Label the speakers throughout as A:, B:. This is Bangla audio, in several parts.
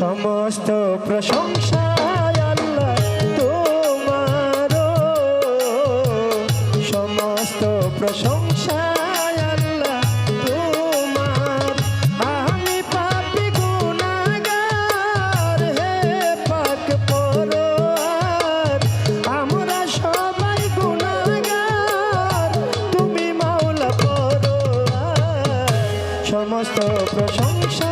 A: সমস্ত প্রশংসা আল্লাহ তোমার সমস্ত প্রশংসা আল্লাহ তোমার। আমি পাপি গুনাহগার হে পাক পরোয়ার, আমরা সবাই গুনাহগার তুমি মাওলা পরোয়ার। সমস্ত প্রশংসা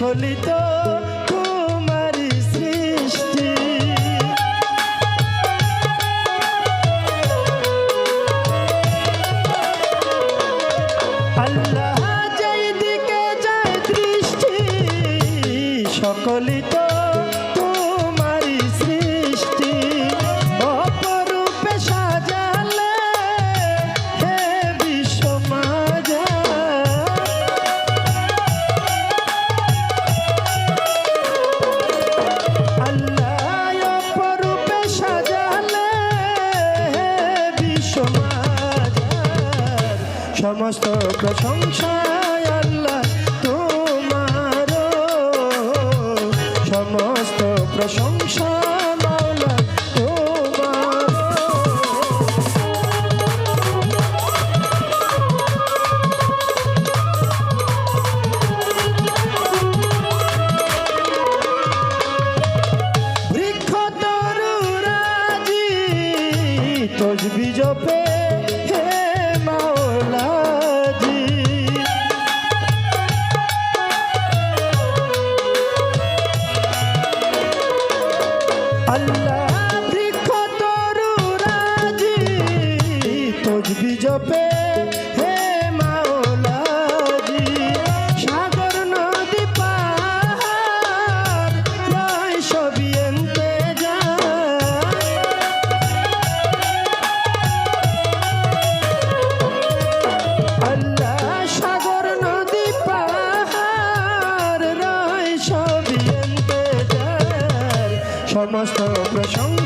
A: সকলই সমস্ত প্রশংসা। সমস্ত প্রশংসা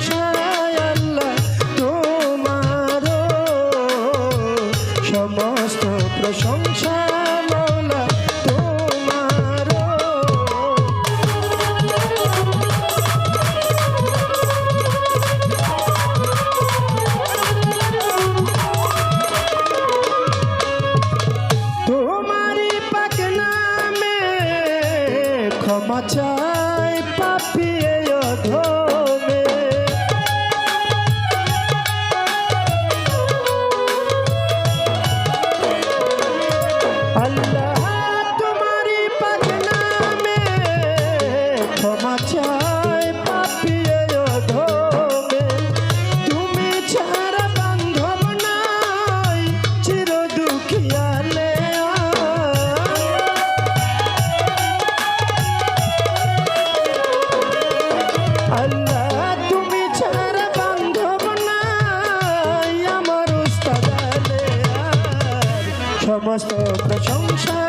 A: সমস্ত প্রশংসা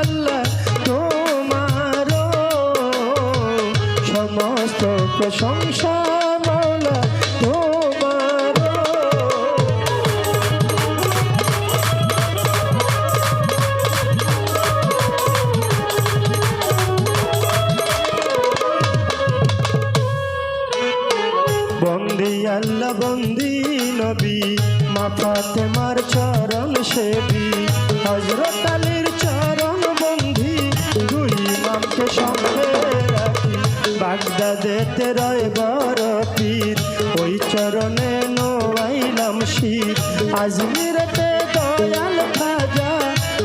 A: আল্লাহ তোমার সমস্ত প্রশংসা বন্দি আল্লাহ বন্দি নবী। মা ফাতেমার চরণ সেবী। হজরত আলীর চরণ বন্ধি, দুই মামকে সঙ্গে রাখি। বাগদাদেতে রয় বড় পীর ওই চরণে নোয়াইলাম শীত আজমিরতে দয়াল খাজা,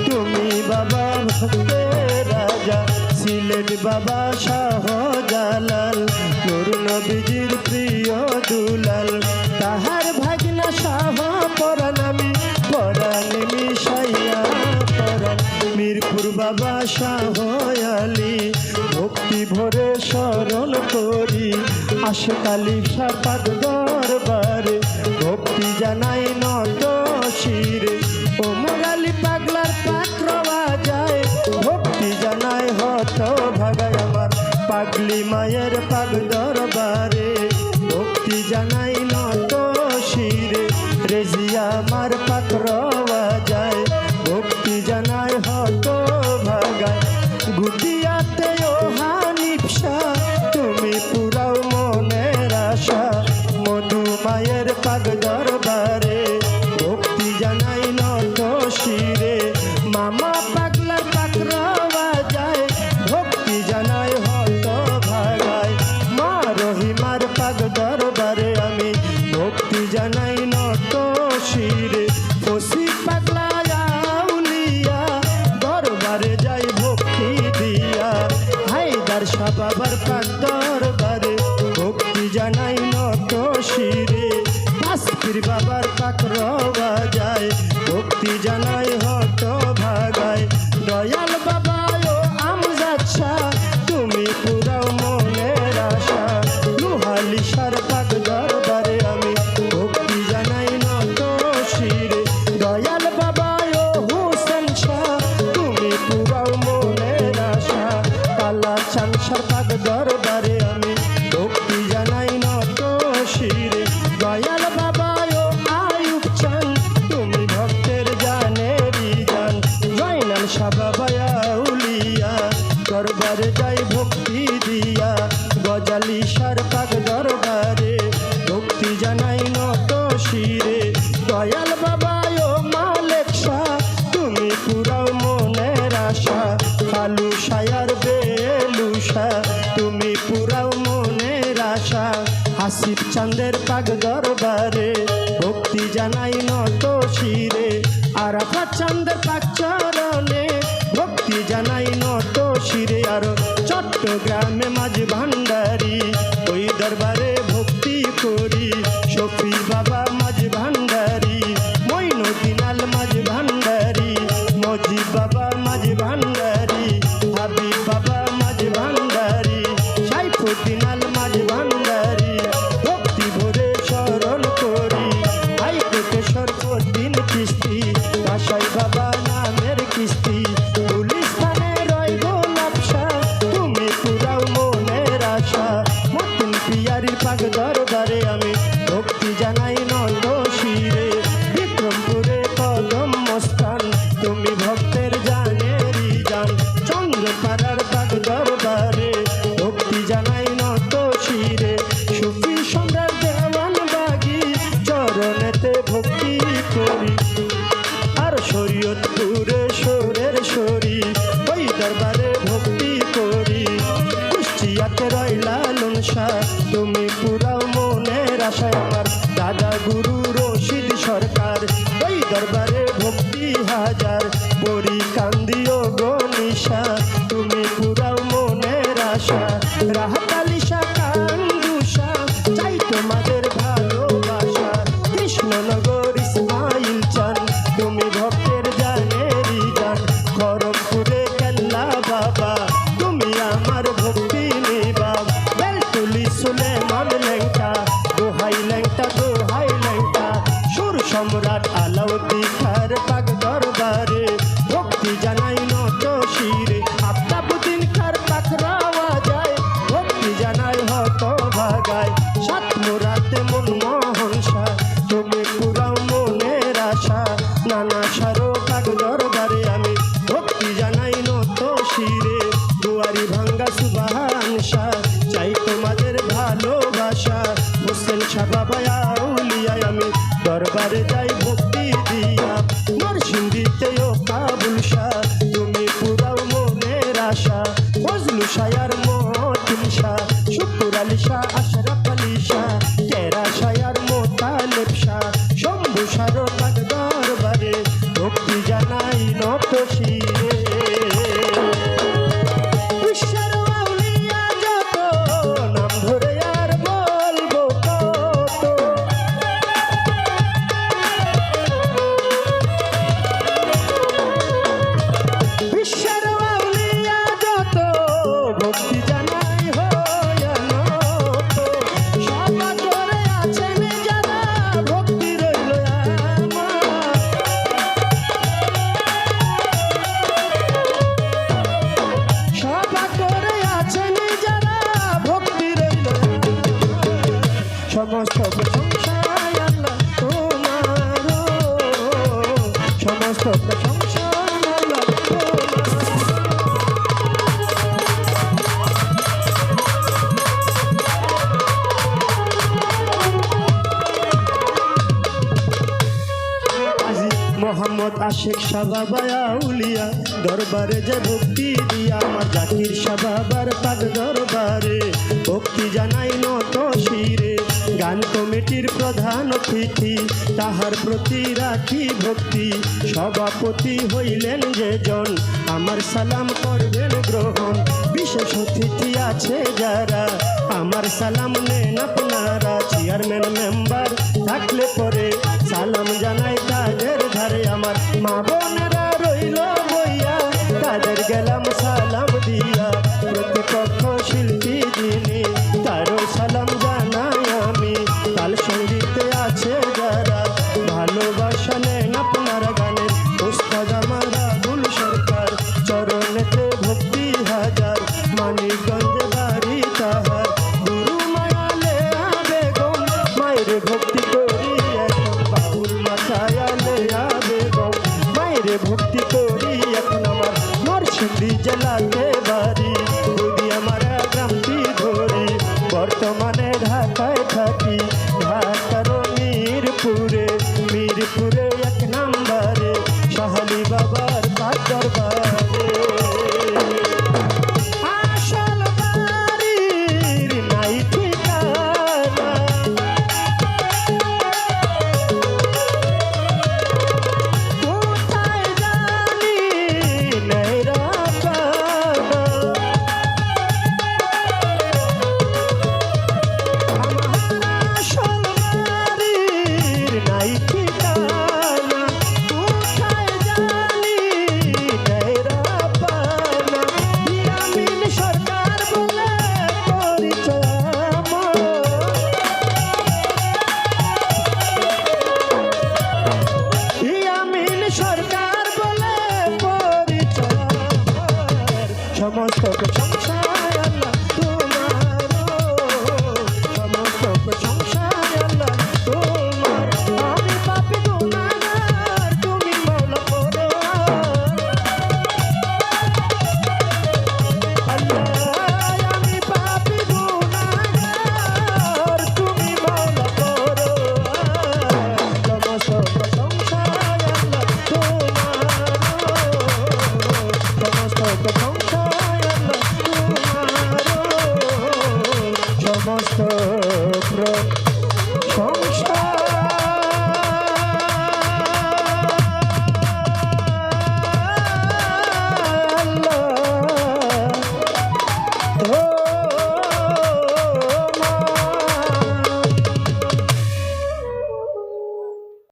A: তুমি বাবা ভক্তের রাজা। সিলেট বাবা শাহ জালাল নুর নবীজির প্রিয় দুলাল। ভালোবাসা হয়ালি ভক্তি ভরে সরল করি। আশকালি সাপাত দরবারে ভক্তি জানাই নত শিরে। মায়ের পাগ দরবারে, ভক্তি জানাই নত শিরে। মামা পাগলা পাকরা যায়, ভক্তি জানাই হত ভাগায়। মা রহিমার পাগ দরবারে আমি ভক্তি জানাই নত শিরে। ওসি পাগলা দরবারে যাই ভক্তি দিয়া। হাইদার সাবাবার পাগ দরবার পীর বাবার পাকড় বাজায় ভক্তি জানায় ফিরে দয়াল বাবা ও মালেক তুমি পুরাও মনের আশা। আলু সায়ার বেলুষা তুমি পুরাও মনের আশা। আসিফ চাঁদের পাগ সমস্ত প্রশংসায় আল্লাহ তোমার সমস্ত প্রশংসা আশেক সাবাবায়া উলিয়া দরবারে যে ভক্তি দিয়া আমার জাকির সাবাবার পাক দরবারে। ভক্তি জানাই নত শিরে, গান কমিটির প্রধান অতিথি। তাহার প্রতি রাখি ভক্তি সভাপতি হইলেন যে জন আমার সালাম করবেন গ্রহণ, বিশেষ অতিথি আছে যারা। আমার সালাম নেন আপনারা, চেয়ারম্যান, মেম্বার থাকলে পরে। সালাম জানাই আমার মা বোনেরা ভক্তি করি এখন আমার নরসিংদী জেলাতে বাড়ি। যদি আমার গ্রামটি ধরি, বর্তমানে ঢাকায় থাকি। ঢাকার মিরপুরে মিরপুরে এক নাম্বারে। সাহালি বাবার পাঁচ দরবারে প্রশংসায় আল্লাহ তোমার সমস্ত প্রশংসা